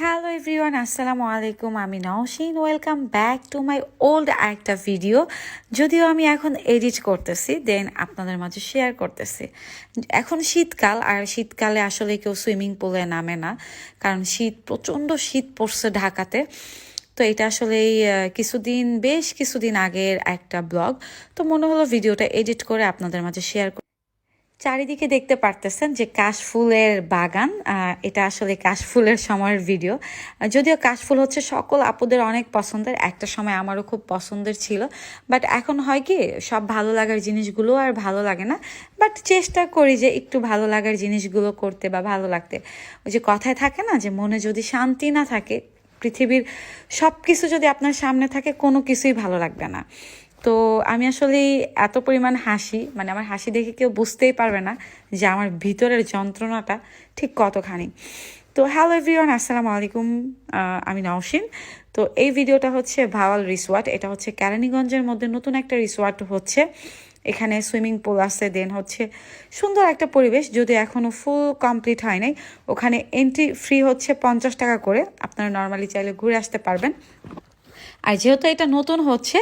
Hello everyone আসসালামু আলাইকুম আমি Nowshin. Welcome back to my old একটা ভিডিও যদিও আমি এখন এডিট করতেছি দেন আপনাদের মাঝে শেয়ার করতেছি। এখন শীতকাল, আর শীতকালে আসলে কেউ সুইমিং পুলে নামে না, কারণ শীত, প্রচণ্ড শীত পড়ছে ঢাকাতে। তো এটা আসলে কিছুদিন, বেশ কিছুদিন আগের একটা ব্লগ। তো মনে হলো ভিডিওটা এডিট করে আপনাদের মাঝে শেয়ার চারিদিকে দেখতে পারতেছেন যে কাশফুলের বাগান এটা আসলে কাশফুলের সময়ের ভিডিও। যদিও কাশফুল হচ্ছে সকল আপুদের অনেক পছন্দের, একটা সময় আমারও খুব পছন্দের ছিল। বাট এখন হয় কি, সব ভালো লাগার জিনিসগুলো আর ভালো লাগে না। বাট চেষ্টা করি যে একটু ভালো লাগার জিনিসগুলো করতে বা ভালো লাগতে। ওই যে কথায় থাকে না যে মনে যদি শান্তি না থাকে, পৃথিবীর সব কিছু যদি আপনার সামনে থাকে, কোনো কিছুই ভালো লাগবে না। তো আমি আসলে এত পরিমাণ হাসি মানে আমার হাসি দেখে কেউ বুঝতেই পারবে না যে আমার ভিতরের যন্ত্রণাটা ঠিক কতখানি। তো হ্যালো এভরিওয়ান, আসসালামু আলাইকুম। আমি নওশিন। তো এই ভিডিওটা হচ্ছে ভাওয়াল রিসোয়ার্ট এটা হচ্ছে কেরানীগঞ্জের মধ্যে নতুন একটা রিসোয়ার্ট হচ্ছে। এখানে সুইমিং পুল আছে, দেন হচ্ছে সুন্দর একটা পরিবেশ। যদি এখনও ফুল কমপ্লিট হয় নাই, ওখানে এন্ট্রি ফ্রি হচ্ছে পঞ্চাশ টাকা করে। আপনারা নর্মালি চাইলে ঘুরে আসতে পারবেন। আর যেহেতু এটা নতুন হচ্ছে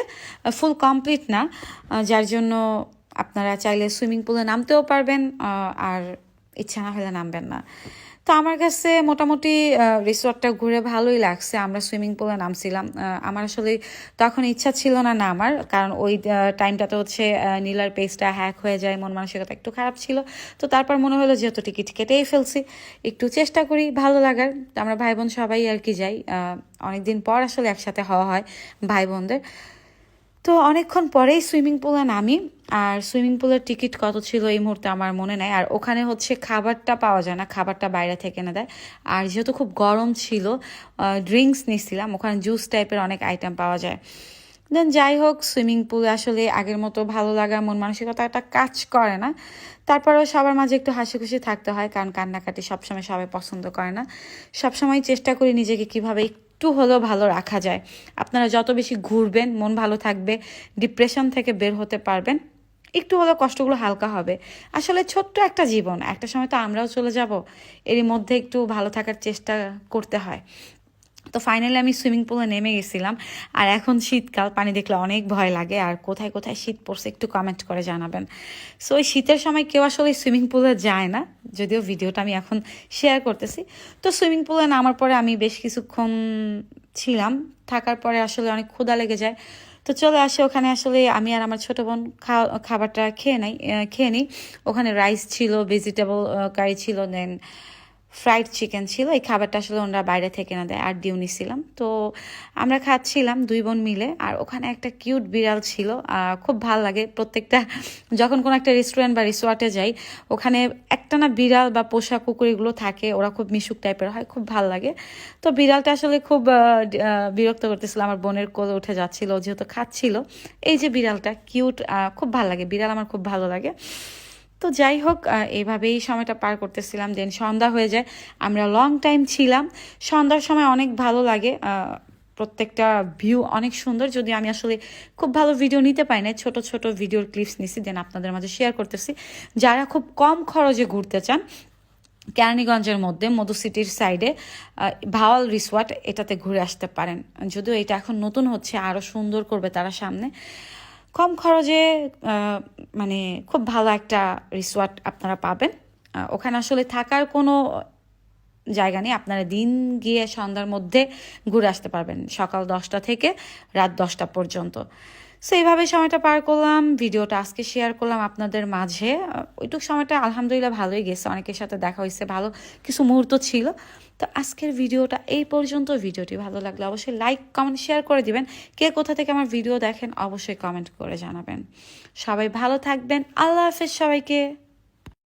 ফুল কমপ্লিট না যার জন্য আপনারা চাইলে সুইমিং পুলে নামতেও পারবেন আর ইচ্ছা না হলে নামবেন না। তো আমার কাছে মোটামুটি রিসোর্টটা ঘুরে ভালোই লাগছে। আমরা সুইমিং পুলে নামছিলাম। আমার আসলে তখন ইচ্ছা ছিল না নামার, কারণ ওই টাইমটাতে হচ্ছে নীলার পেজটা হ্যাক হয়ে যায়, মন মানসিকতা একটু খারাপ ছিল। তো তারপর মনে হলো যেহেতু টিকিট কেটেই ফেলছি, একটু চেষ্টা করি, ভালো লাগার। আমরা ভাই বোন সবাই আর কি যাই। অনেকদিন পর আসলে একসাথে হওয়া হয় ভাই বোনদের। তো অনেকক্ষণ পরেই সুইমিং পুলে নামি, আর সুইমিং পুলের টিকিট কত ছিল এই মুহূর্তে আমার মনে নাই। আর ওখানে হচ্ছে খাবারটা পাওয়া যায় না, খাবারটা বাইরে থেকে এনে দেয়। আর যেহেতু খুব গরম ছিল ড্রিঙ্কস নিচ্ছিলাম, ওখানে জুস টাইপের অনেক আইটেম পাওয়া যায়। দেন যাই হোক, সুইমিং পুলে আসলে আগের মতো ভালো লাগা, মন মানসিকতা একটা কাজ করে না। তারপরেও সবার মাঝে একটু হাসি খুশি থাকতে হয়, কারণ কান্নাকাটি সবসময় সবাই পছন্দ করে না। সবসময় চেষ্টা করি নিজেকে কীভাবে একটু হলেও ভালো রাখা যায়। আপনারা যত বেশি ঘুরবেন, মন ভালো থাকবে ডিপ্রেশন থেকে বের হতে পারবেন, একটু হলেও কষ্টগুলো হালকা হবে। আসলে ছোট্ট একটা জীবন, একটা সময় তো আমরাও চলে যাব, এরই মধ্যে একটু ভালো থাকার চেষ্টা করতে হয়। তো ফাইনালি আমি সুইমিং পুলে নেমে গেছিলাম। আর এখন শীতকাল, পানি দেখলে অনেক ভয় লাগে। আর কোথায় কোথায় শীত পড়ছে একটু কমেন্ট করে জানাবেন। সো ওই শীতের সময় কেউ আসলে সুইমিং পুলে যায় না। যদিও ভিডিওটা আমি এখন শেয়ার করতেছি। তো সুইমিং পুলে নামার পরে আমি বেশ কিছুক্ষণ ছিলাম। থাকার পরে আসলে অনেক ক্ষুধা লেগে যায়। তো চলে আসে ওখানে। আসলে আমি আর আমার ছোট বোন খাবারটা খেয়ে নাই খেয়ে নিই ওখানে রাইস ছিল ভেজিটেবল কারি ছিল দেন ফ্রাইড চিকেন ছিল, এই খাবারটা আসলে ওনারা বাইরে থেকে না দেয়, আর ডিউ নিছিলাম তো আমরা খাচ্ছিলাম দুই বোন মিলে, আর ওখানে একটা কিউট বিড়াল ছিল খুব ভালো লাগে। প্রত্যেকটা, যখন কোনো একটা রেস্টুরেন্ট বা রিসোর্টে যাই, ওখানে একটা না বিড়াল বা পোষা কুকুর এগুলো থাকে, ওরা খুব মিশুক টাইপের হয়, খুব ভালো লাগে। তো বিড়ালটা আসলে খুব বিরক্ত করতেছিল, আমার বোনের কোলে উঠে যাচ্ছিল যেহেতু খাচ্ছিল। এই যে বিড়ালটা কিউট খুব ভালো লাগে, বিড়াল আমার খুব ভালো লাগে। তো যাই হোক এইভাবেই সময়টা পার করতেছিলাম দেন সন্ধ্যা হয়ে যায়। আমরা লং টাইম ছিলাম। সন্ধ্যার সময় অনেক ভালো লাগে প্রত্যেকটা ভিউ অনেক সুন্দর। যদি আমি আসলে খুব ভালো ভিডিও নিতে পারি না ছোট ছোট ভিডিওর ক্লিপস নিছি দেন আপনাদের মাঝে শেয়ার করতেছি। যারা খুব কম খরচে ঘুরতে চান, কেরানীগঞ্জের মধ্যে, মধু সিটির সাইডে ভাওয়াল রিসোর্ট এটাতে ঘুরে আসতে পারেন। যদিও এটা এখন নতুন হচ্ছে আরও সুন্দর করবে তারা সামনে। কম খরচে মানে খুব ভালো একটা রিসোর্ট আপনারা পাবেন। ওখানে আসলে থাকার কোনো জায়গা নেই। আপনারা দিন গিয়ে সন্ধ্যার মধ্যে ঘুরে আসতে পারবেন। সকাল দশটা থেকে রাত দশটা পর্যন্ত। সো এইভাবে সময়টা পার করলাম, ভিডিওটা আজকে শেয়ার করলাম আপনাদের মাঝে। ওইটুকু সময়টা আলহামদুলিল্লাহ ভালোই গেছে, অনেকের সাথে দেখা হয়েছে, ভালো কিছু মুহূর্ত ছিল। তো আজকের ভিডিওটা এই পর্যন্ত। ভিডিওটি ভালো লাগলে অবশ্যই লাইক কমেন্ট শেয়ার করে দিবেন। কে কোথা থেকে আমার ভিডিও দেখেন, অবশ্যই কমেন্ট করে জানাবেন। সবাই ভালো থাকবেন। আল্লাহ হাফেজ সবাইকে।